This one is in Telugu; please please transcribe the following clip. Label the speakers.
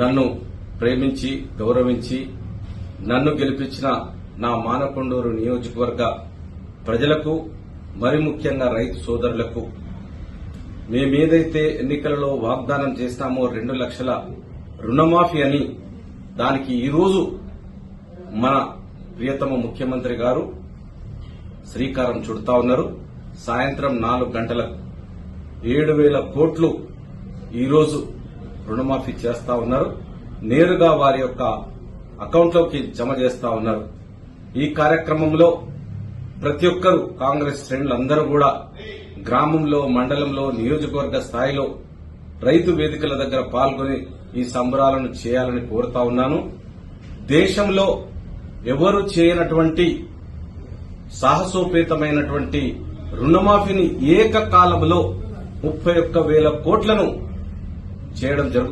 Speaker 1: నన్ను ప్రేమించి గౌరవించి నన్ను గెలిపించిన నా మానకొండూరు నియోజకవర్గ ప్రజలకు మరి ముఖ్యంగా రైతు సోదరులకు. మేమేదైతే ఎన్నికలలో వాగ్దానం చేస్తామో రెండు లక్షల రుణమాఫీ అని దానికి ఈరోజు మన ప్రియతమ ముఖ్యమంత్రి గారు శ్రీకారం చుడతా ఉన్నారు. సాయంత్రం నాలుగు గంటలకు ఏడు వేల కోట్లు ఈరోజు రుణమాఫీ చేస్తా ఉన్నారు. నేరుగా వారి యొక్క అకౌంట్లోకి జమ చేస్తా ఉన్నారు. ఈ కార్యక్రమంలో ప్రతి ఒక్కరు కాంగ్రెస్ శ్రేణులందరూ కూడా గ్రామంలో మండలంలో నియోజకవర్గ స్థాయిలో రైతు వేదికల దగ్గర పాల్గొని ఈ సంబరాలను చేయాలని కోరుతా ఉన్నాను. దేశంలో ఎవరు చేయనటువంటి సాహసోపేతమైనటువంటి రుణమాఫీని ఏకకాలంలో ముప్పై ఒక్క వేల కోట్లను చేయడం జరుగుతుంది